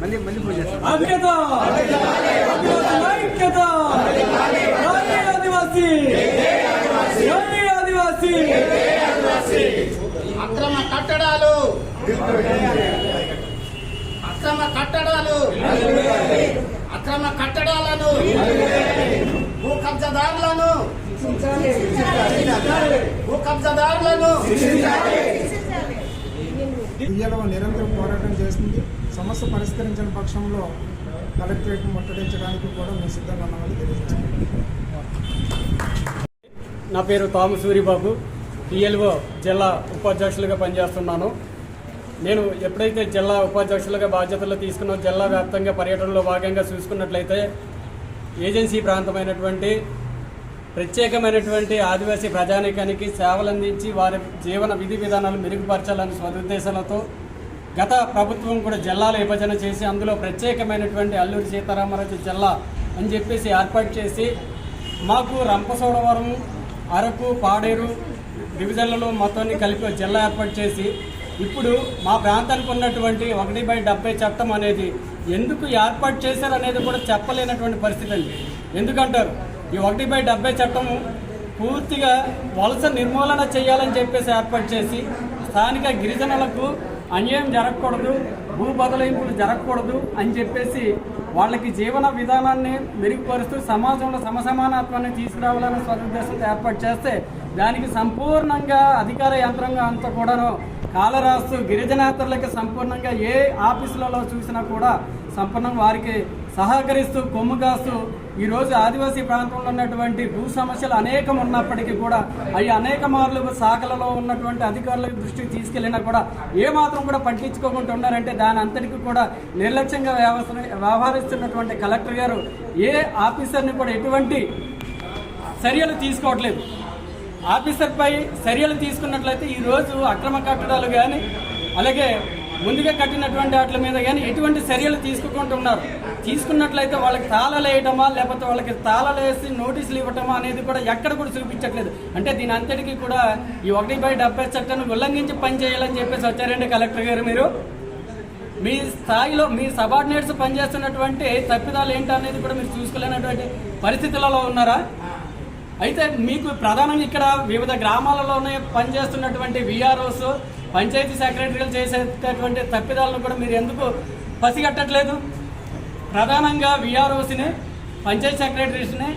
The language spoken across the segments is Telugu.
మళ్ళీ మళ్ళీ పూజ చేస్తాం ఐక్యత ఆదివాసీ ఆదివాసీ అక్రమ కట్టడాలు అక్రమ కట్టడాలు అక్రమ కట్టడాలను భూ కబ్జాదారులను భూ కబ్జాదారులను బియ్యలో నిరంతరం పోరాటం చేస్తుంది. సమస్య పరిష్కరించిన పక్షంలో కలెక్టరేట్ ముట్టడించడానికి కూడా మేము సిద్ధంగా ఉన్నామని తెలియజేస్తున్నాం. నా పేరు తాము సూరిబాబు. జిల్లా ఉపాధ్యక్షులుగా పనిచేస్తున్నాను. నేను ఎప్పుడైతే జిల్లా ఉపాధ్యక్షులుగా బాధ్యతలు తీసుకున్న జిల్లా వ్యాప్తంగా పర్యటనలో భాగంగా చూసుకున్నట్లయితే ఏజెన్సీ ప్రాంతమైనటువంటి ప్రత్యేకమైనటువంటి ఆదివాసీ ప్రజానీకానికి సేవలు అందించి వారి జీవన విధి విధానాలు మెరుగుపరచాలని సదుద్దేశాలతో గత ప్రభుత్వం కూడా జిల్లాలు విభజన చేసి అందులో ప్రత్యేకమైనటువంటి అల్లూరి సీతారామరాజు జిల్లా అని చెప్పేసి ఏర్పాటు చేసి మాకు రంపసోడవరం అరకు పాడేరు డివిజన్లలో మొత్తాన్ని కలిపి జిల్లా ఏర్పాటు చేసి ఇప్పుడు మా ప్రాంతానికి ఉన్నటువంటి ఒకటి బై డెబ్బై చట్టం అనేది ఎందుకు ఏర్పాటు చేశారు అనేది కూడా చెప్పలేనటువంటి పరిస్థితి అండి. ఎందుకంటారు? ఈ ఒకటి బై డెబ్బై చట్టము పూర్తిగా వలస నిర్మూలన చేయాలని చెప్పేసి ఏర్పాటు చేసి స్థానిక గిరిజనులకు అన్యాయం జరగకూడదు భూ బదలాయింపులు జరగకూడదు అని చెప్పేసి వాళ్ళకి జీవన విధానాన్ని మెరుగుపరుస్తూ సమాజంలో సమసమానత్వాన్ని తీసుకురావాలనే సదుద్దేశంతో ఏర్పాటు చేస్తే దానికి సంపూర్ణంగా అధికార యంత్రాంగం అంతా కూడాను కాలరాస్తూ గిరిజనేతరులకి సంపూర్ణంగా ఏ ఆఫీసులలో చూసినా కూడా సంపూర్ణంగా వారికి సహకరిస్తూ కొమ్ము కాస్తూ ఈరోజు ఆదివాసీ ప్రాంతంలో ఉన్నటువంటి భూ సమస్యలు అనేకం ఉన్నప్పటికీ కూడా అవి అనేక మార్లు శాఖలలో ఉన్నటువంటి అధికారుల దృష్టికి తీసుకెళ్ళినా కూడా ఏ మాత్రం కూడా పట్టించుకోకుండా ఉన్నారంటే దాని అంతటికి కూడా నిర్లక్ష్యంగా వ్యవస్థ వ్యవహరిస్తున్నటువంటి కలెక్టర్ గారు ఏ ఆఫీసర్ని కూడా ఎటువంటి చర్యలు తీసుకోవట్లేదు. ఆఫీసర్పై చర్యలు తీసుకున్నట్లయితే ఈరోజు అక్రమ కట్టడాలు కానీ అలాగే ముందుగా కట్టినటువంటి వాటి మీద కానీ ఎటువంటి చర్యలు తీసుకుంటున్నారు. తీసుకున్నట్లయితే వాళ్ళకి తాళాలు వేయటమా లేకపోతే వాళ్ళకి తాళాలు వేసి నోటీసులు ఇవ్వటమా అనేది కూడా ఎక్కడ కూడా చూపించట్లేదు. అంటే దీని అంతటికీ కూడా ఈ ఒకటి బై డెబ్బై చట్టాన్ని ఉల్లంఘించి పనిచేయాలని చెప్పేసి వచ్చారండి కలెక్టర్ గారు మీరు. మీ స్థాయిలో మీ సబార్డినేట్స్ పనిచేస్తున్నటువంటి తప్పిదాలు ఏంటనేది కూడా మీరు చూసుకోలేనటువంటి పరిస్థితులలో ఉన్నారా? అయితే మీకు ప్రధానంగా ఇక్కడ వివిధ గ్రామాలలోనే పనిచేస్తున్నటువంటి విఆర్ఓస్ పంచాయతీ సెక్రటరీలు చేసేటటువంటి తప్పిదాలను కూడా మీరు ఎందుకు పసిగట్టట్లేదు? ప్రధానంగా విఆర్ఓస్ని పంచాయతీ సెక్రటరీస్ని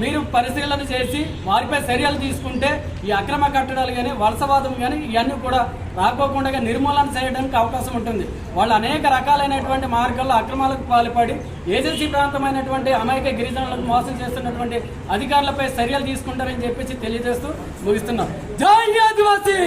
మీరు పరిశీలన చేసి వారిపై చర్యలు తీసుకుంటే ఈ అక్రమ కట్టడాలు కానీ వలసవాదం కానీ ఇవన్నీ కూడా రాకోకుండా నిర్మూలన చేయడానికి అవకాశం ఉంటుంది. వాళ్ళు అనేక రకాలైనటువంటి మార్గాల్లో అక్రమాలకు పాల్పడి ఏజెన్సీ ప్రాంతమైనటువంటి అమాయక గిరిజనులకు మోసం చేస్తున్నటువంటి అధికారులపై చర్యలు తీసుకుంటారని చెప్పేసి తెలియజేస్తూ ముగిస్తున్నాం. జై ఆదివాసీ!